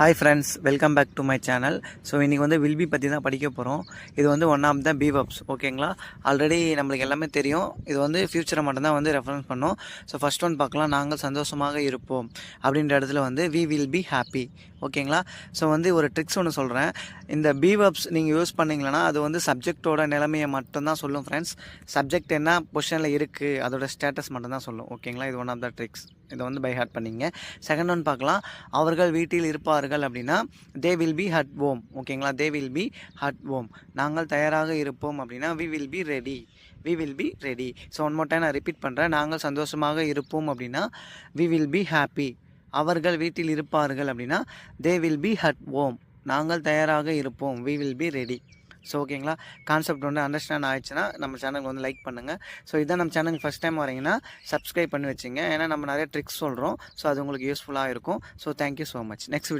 Hi friends welcome back to my channel so இன்றைக்கி வந்து வில்பி பற்றி தான் படிக்க போகிறோம் இது வந்து ஒன் ஆஃப் த பிவப்ஸ் ஓகேங்களா ஆல்ரெடி நம்மளுக்கு எல்லாமே தெரியும். இது வந்து ஃப்யூச்சரை மட்டும்தான் வந்து ரெஃபரன்ஸ் பண்ணோம். ஸோ ஃபஸ்ட் ஒன் பார்க்கலாம். நாங்கள் சந்தோஷமாக இருப்போம். அப்படின்ற இடத்துல வந்து வி வில் பி ஹாப்பி ஓகேங்களா ஸோ வந்து ஒரு ட்ரிக்ஸ் ஒன்று சொல்கிறேன் இந்த பிவப்ஸ் நீங்கள் யூஸ் பண்ணீங்களன்னா அது வந்து சப்ஜெக்டோட நிலைமையை மட்டும்தான் சொல்லும் ஃப்ரெண்ட்ஸ் சப்ஜெக்ட் என்ன? பொசிஷனில் இருக்குது அதோட ஸ்டேட்டஸ் மட்டும்தான் சொல்லும் ஓகேங்களா இது ஒன் ஆஃப் த ட்ரிக்ஸ் இதை வந்து பை ஹார்ட் பண்ணிங்க. செகண்ட் ஒன் பார்க்கலாம். அவர்கள் வீட்டில் இருப்பார்கள் அப்படின்னா they will be at home ஓகேங்களா they will be at home நாங்கள் தயாராக இருப்போம் அப்படின்னா we will be ready we will be ready so one more time நான் ரிப்பீட் பண்ணுறேன் நாங்கள் சந்தோஷமாக இருப்போம் அப்படின்னா வி வில் பி ஹாப்பி அவர்கள் வீட்டில் இருப்பார்கள் அப்படின்னா they will be at home நாங்கள் தயாராக இருப்போம். We will be ready so ஓகேங்களா கான்செப்ட் வந்து அண்டர்ஸ்டாண்ட் ஆயிடுச்சுன்னா நம்ம சேனலுக்கு வந்து லைக் பண்ணுங்கள் ஸோ இதான் நம்ம சேனலுக்கு ஃபஸ்ட் டைம் வரீங்கன்னா சப்ஸ்கிரைப் பண்ணி வச்சுங்க. ஏன்னா நம்ம நிறைய ட்ரிக்ஸ் சொல்கிறோம் ஸோ அது உங்களுக்கு யூஸ்ஃபுல்லாக இருக்கும். So thank you so much next video